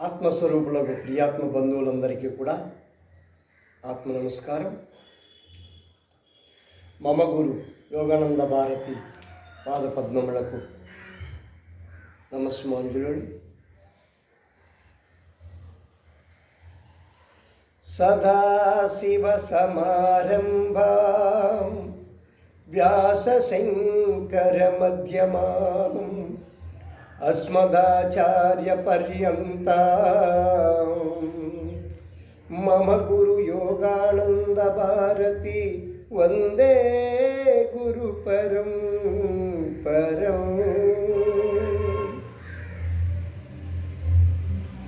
ఆత్మస్వరూపులకు ప్రియాత్మ బంధువులందరికీ కూడా ఆత్మ నమస్కారం. మమ గురు యోగానంద భారతి పాద పద్మములకు నమస్మాంజులు సదాశివ వ్యాస శంకర మధ్యమానం अस्मदाचार्यपर्यन्ता मम गुरुयोगानन्दभारती वन्दे गुरुपरं పరం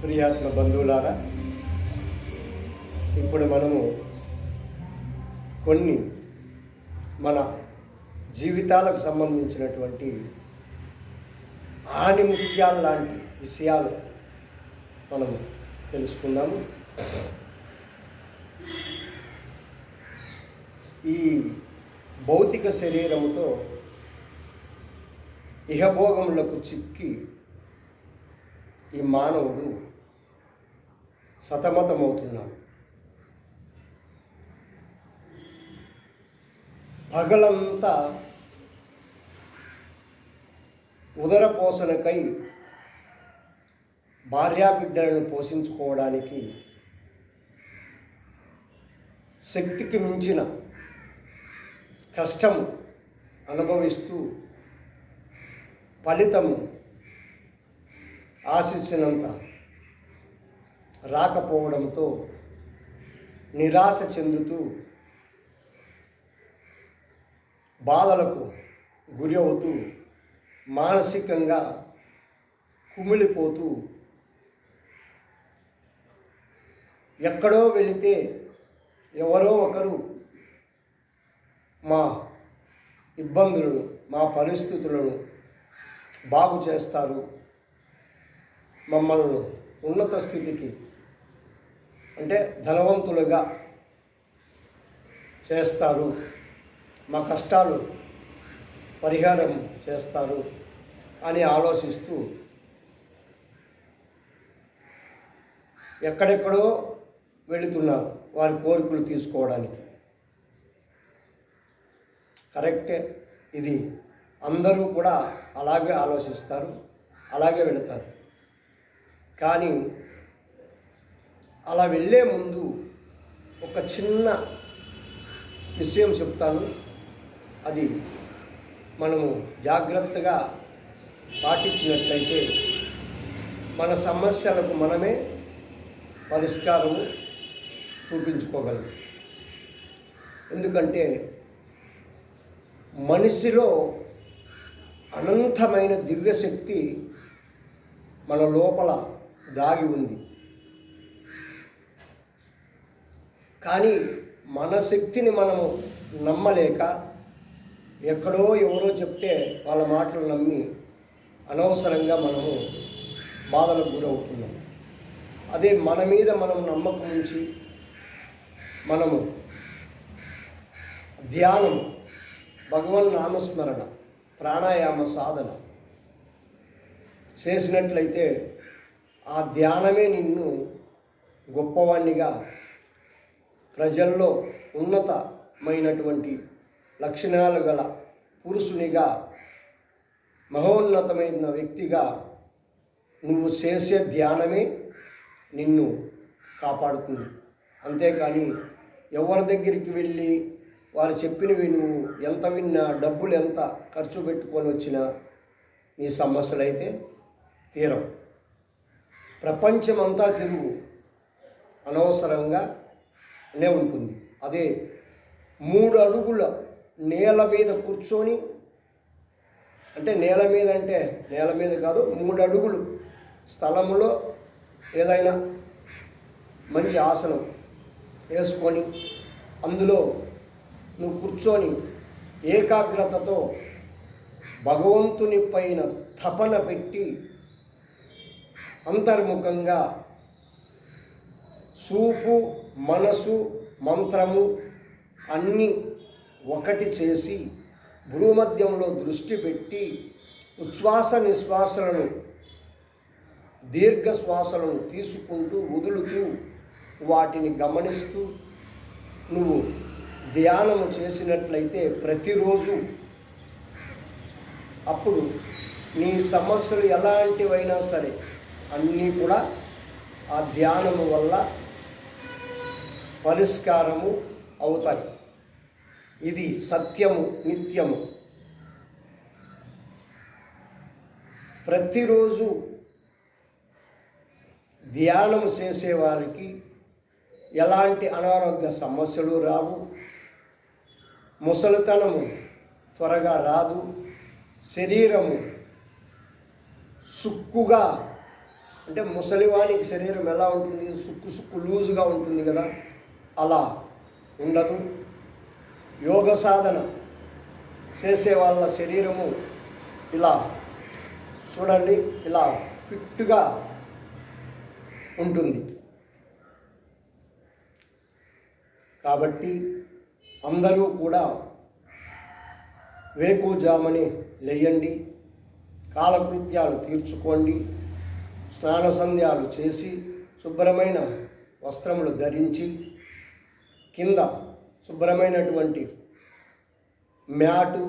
ప్రియాత్మ బంధువులారా ఇప్పుడు మనము కొన్ని మన జీవితాలకు సంబంధించినటువంటి ఆణిముత్యాలు లాంటి విషయాలు మనము తెలుసుకుందాము. ఈ భౌతిక శరీరముతో ఇహభోగములకు చిక్కి ఈ మానవుడు సతమతమవుతున్నాడు. పగలంతా ఉదర పోషణకై భార్యాబిడ్డలను పోషించుకోవడానికి శక్తికి మించిన కష్టం అనుభవిస్తూ ఫలితము ఆశించినంత రాకపోవడంతో నిరాశ చెందుతూ బాధలకు గురి అవుతూ మానసికంగా కుమిలిపోతూ ఎక్కడో వెళితే ఎవరో ఒకరు మా ఇబ్బందులను మా పరిస్థితులను బాగు చేస్తారు. మమ్మల్ని ఉన్నత స్థితికి అంటే ధనవంతులుగా చేస్తారు. మా కష్టాలు పరిహారం చేస్తారు అని ఆలోచిస్తూ ఎక్కడెక్కడో వెళుతున్నారు వారి కోరికలు తీసుకోవడానికి. కరెక్టే ఇది. అందరూ కూడా అలాగే ఆలోచిస్తారు అలాగే వెళతారు. కానీ అలా వెళ్ళే ముందు ఒక చిన్న విషయం చెప్తాను. అది మనము జాగ్రత్తగా పాటించినట్లయితే మన సమస్యలకు మనమే పరిష్కారము చూపించుకోగలం. ఎందుకంటే మనిషిలో అనంతమైన దివ్యశక్తి మన లోపల దాగి ఉంది. కానీ మన శక్తిని మనము నమ్మలేక ఎక్కడో ఎవరో చెప్తే వాళ్ళ మాటలు నమ్మి అనవసరంగా మనము బాధలకు గురవుతున్నాం. అదే మన మీద మనం నమ్మకం ఉంచి మనము ధ్యానం భగవన్ నామస్మరణ ప్రాణాయామ సాధన చేసినట్లయితే ఆ ధ్యానమే నిన్ను గొప్పవాణ్ణిగా ప్రజల్లో ఉన్నతమైనటువంటి లక్షణాలు గల పురుషునిగా మహోన్నతమైన వ్యక్తిగా నువ్వు చేసే ధ్యానమే నిన్ను కాపాడుతుంది. అంతేకాని ఎవరి దగ్గరికి వెళ్ళి వారు చెప్పినవి నువ్వు ఎంత విన్నా డబ్బులు ఎంత ఖర్చు పెట్టుకొని వచ్చినా నీ సమస్యలైతే తీరం ప్రపంచమంతా తిరుగు అనవసరంగానే ఉంటుంది. అదే మూడు అడుగుల నేల మీద కూర్చొని అంటే నేల మీద అంటే నేల మీద కాదు మూడు అడుగులు స్థలంలో ఏదైనా మంచి ఆసనం వేసుకొని అందులో నువ్వు కూర్చొని ఏకాగ్రతతో భగవంతుని పైన తపన పెట్టి అంతర్ముఖంగా సూపు మనసు మంత్రము అన్నీ ఒకటి చేసి భూమధ్యంలో దృష్టి పెట్టి ఉచ్ఛ్వాస నిశ్వాసలను దీర్ఘ శ్వాసలను తీసుకుంటూ వదులుతూ వాటిని గమనిస్తూ నువ్వు ధ్యానము చేసినట్లయితే ప్రతిరోజు అప్పుడు నీ సమస్యలు ఎలాంటివైనా సరే అన్నీ కూడా ఆ ధ్యానము వల్ల పరిష్కారము అవుతాయి. ఇది సత్యము నిత్యము. ప్రతిరోజు ధ్యానం చేసేవారికి ఎలాంటి అనారోగ్య సమస్యలు రావు. ముసలితనము త్వరగా రాదు. శరీరము సుక్కుగా అంటే ముసలివానికి శరీరం ఎలా ఉంటుంది? సుక్కు సుక్కు లూజుగా ఉంటుంది కదా. అలా ఉండదు. యోగ సాధన చేసే వాళ్ళ శరీరము ఇలా చూడండి ఇలా ఫిట్గా ఉంటుంది. కాబట్టి అందరూ కూడా వేకుజామని లేయండి కాలకృత్యాలు తీర్చుకోండి స్నాన సంధ్యాలు చేసి శుభ్రమైన వస్త్రములు ధరించి కింద శుభ్రమైనటువంటి మ్యాటు